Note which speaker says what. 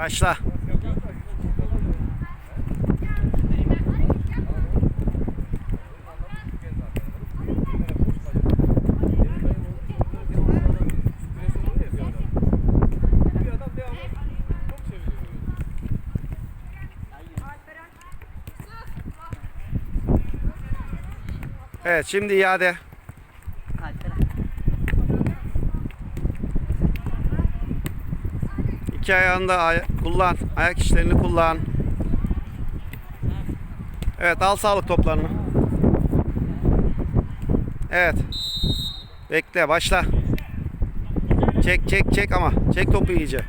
Speaker 1: Başla. Evet şimdi iade. İki ayağında ay- kullan. Ayak işlerini kullan. Evet al sağlık toplarını. Evet. Bekle başla. Çek çek çek ama. Çek topu iyice.